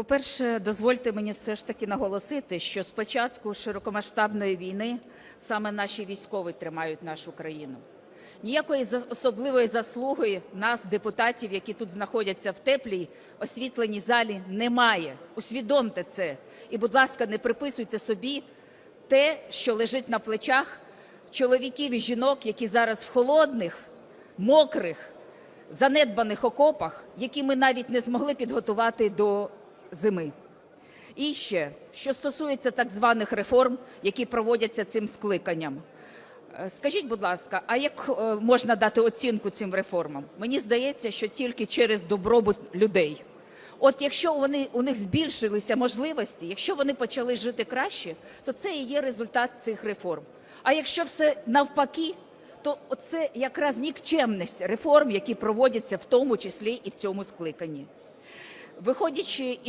По-перше, дозвольте мені все ж таки наголосити, що з початку широкомасштабної війни саме наші військові тримають нашу країну. Ніякої особливої заслуги нас, депутатів, які тут знаходяться в теплій освітленій залі, немає. Усвідомте це. І, будь ласка, не приписуйте собі те, що лежить на плечах чоловіків і жінок, які зараз в холодних, мокрих, занедбаних окопах, які ми навіть не змогли підготувати до зими. І ще, що стосується так званих реформ, які проводяться цим скликанням. Е, Скажіть, будь ласка, а як е, можна дати оцінку цим реформам? Мені здається, що тільки через добробут людей. От якщо вони, у них збільшилися можливості, якщо вони почали жити краще, то це і є результат цих реформ. А якщо все навпаки, то це якраз нікчемність реформ, які проводяться в тому числі і в цьому скликанні. Виходячи